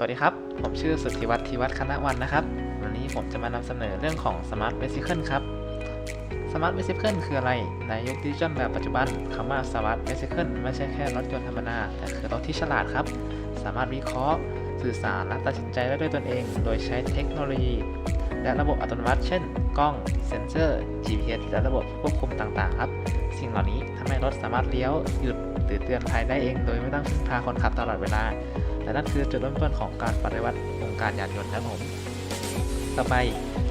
สวัสดีครับ ผมชื่อสุทธิวัฒน์ธีวัฒน์คณะวันนะครับ วันนี้ผมจะมานำเสนอเรื่องของ Smart Vehicle ครับ Smart Vehicle คืออะไร ในยุคดิจิทัลแบบปัจจุบันคำว่า Smart Vehicle ไม่ใช่แค่รถยนต์ธรรมดาแต่คือรถที่ฉลาดครับ สามารถวิเคราะห์ สื่อสารและตัดสินใจได้ด้วยตนเอง โดยใช้เทคโนโลยี และระบบอัตโนมัติ เช่น กล้อง เซ็นเซอร์ GPS และระบบควบคุมต่างๆ ครับ สิ่งเหล่านี้ทำให้รถสามารถเลี้ยวหยุดหรือเตือนภัยได้เอง โดยไม่ต้องพึ่งพาคนขับตลอดเวลา และนั่นคือจุดเริ่มต้นของการปฏิวัติวงการยานยนต์ครับผม ต่อไป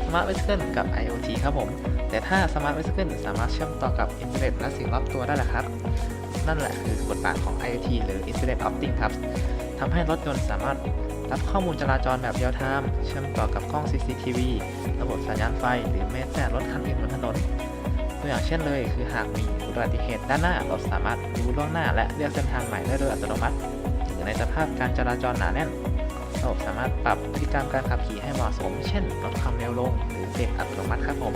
Smart Vehicle กับ IoT ครับผม แต่ถ้า Smart Vehicle สามารถเชื่อมต่อกับอินเทอร์เน็ตและสิ่งรอบตัวได้แหละครับ นั่นแหละคือบทบาทของ IoT หรือ Internet of Things ครับทำให้รถยนต์สามารถรับข้อมูลจราจรแบบเรียลไทม์เชื่อมต่อกับกล้อง CCTV ระบบสัญญาณไฟ หรือแม้แต่รถคันอื่นบนถนนตัวอย่างเช่นเลยคือหากมีอุบัติเหตุด้านหน้าเราสามารถรู้ล่วงหน้าและเลือกเส้นทางใหม่ได้โดยอัตโนมัติ ในสภาพการจราจรหนาแน่นระบบสามารถปรับพฤติกรรมการขับขี่ให้เหมาะสม เช่น ลดความเร็วลง หรือเบรกอัตโนมัติครับผม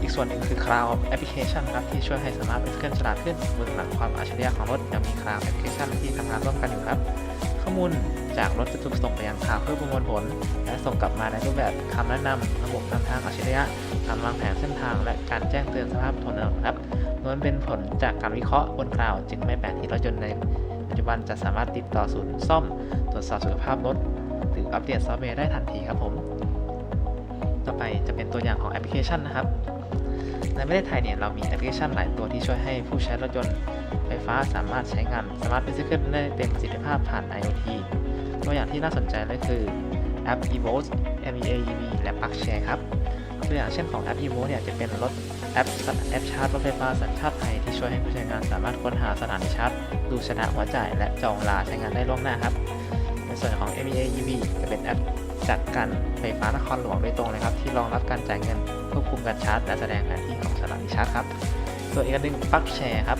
อีกส่วนหนึ่งคือ Cloud Application ครับ ที่ช่วยให้สามารถเป็นเครื่องฉลาดขึ้นบนหลังความอัจฉริยะของรถยังมี Cloud Application ที่ทำงานร่วมกันอยู่ครับ ข้อมูลจากรถจะถูกส่งไปยังคลาวเพื่อประมวลผล และส่งกลับมาในรูปแบบคำแนะนำระบบนำทางอัจฉริยะการวางแผนเส้นทาง และการแจ้งเตือนสภาพถนนครับล้วนเป็นผลจากการวิเคราะห์บนคลาวด์จึงไม่แปลกที่รถยนต์ใน ปัจจุบันจะสามารถติดต่อศูนย์ซ่อม ตรวจสอบสุขภาพรถ หรืออัปเดตซอฟต์แวร์ได้ทันทีครับผม ต่อไปจะเป็นตัวอย่างของแอปพลิเคชันนะครับ ในประเทศไทยเนี่ยเรามีแอปพลิเคชันหลายตัวที่ช่วยให้ผู้ใช้รถยนต์ไฟฟ้าสามารถใช้งาน Smart Vehicle ได้เต็มประสิทธิภาพผ่าน IoT ตัวอย่างที่น่าสนใจเลยคือแอป eVolt MEA EV และ PlugShare ครับ ตัวอย่างเช่นของแอป eVolt เนี่ยจะเป็นรถ แอปแอปชาร์จรถไฟฟ้าสัญชาติไทยที่ช่วยให้ผู้ใช้งานสามารถค้นหาสถานีชาร์จดูชนะหัวจ่ายและจองลาใช้งานได้ล่วงหน้าครับ ในส่วนของ MEA EV จะเป็นแอปจากการไฟฟ้านครหลวงโดยตรงเลยครับ ที่รองรับการจ่ายเงินควบคุมการชาร์จและแสดงแผนที่ของสถานีชาร์จครับส่วนอีกอันหนึ่ง PlugShare ครับ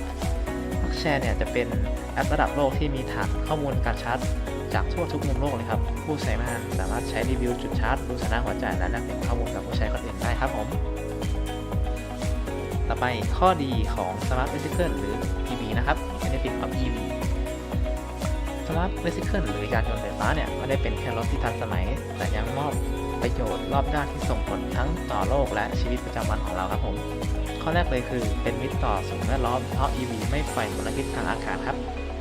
PlugShare เนี่ยจะเป็นแอประดับโลกที่มีฐานข้อมูลการชาร์จจากทั่วทุกมุมโลกเลยครับ ผู้ใช้งานสามารถใช้รีวิวจุดชาร์จดูสนะหัวจ่ายและแลกเปลี่ยนข้อมูลกับผู้ใช้คนอื่นได้ครับผม ต่อไปข้อดีของ Smart Vehicle หรือ EV นะครับ Benefit of EV Smart Vehicle หรือยานยนต์ไฟฟ้าเนี่ยไม่ได้เป็นแค่รถที่ทันสมัย แต่ยังมอบประโยชน์รอบด้านที่ส่งผลทั้งต่อโลกและชีวิตประจำวันของเราครับผม ข้อแรกเลยคือเป็นมิตรต่อสิ่งแวดล้อมเพราะ EV ไม่ปล่อยมลพิษทางอากาศครับ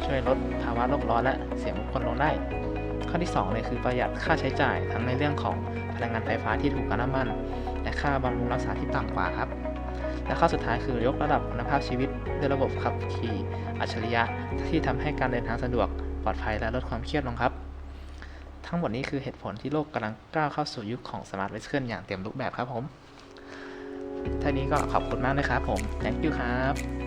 ช่วยลดภาวะโลกร้อนและเสียงรบกวนลงได้ ข้อที่ 2 เลยคือประหยัดค่าใช้จ่ายทั้งในเรื่องของพลังงานไฟฟ้าที่ถูกกว่าน้ำมัน และค่าบำรุงรักษาที่ต่ำกว่าครับ และข้อสุดท้ายคือยกระดับคุณภาพชีวิตด้วยระบบขับขี่อัจฉริยะที่ทำให้การเดินทางสะดวกปลอดภัยและลดความเครียดลงครับ ทั้งหมดนี้คือเหตุผลที่โลกกำลังก้าวเข้าสู่ยุคของสมาร์ทเวสเคิลอย่างเต็มรูปแบบครับผมท่านี้ก็ขอบคุณมากนะครับผม thank you ครับ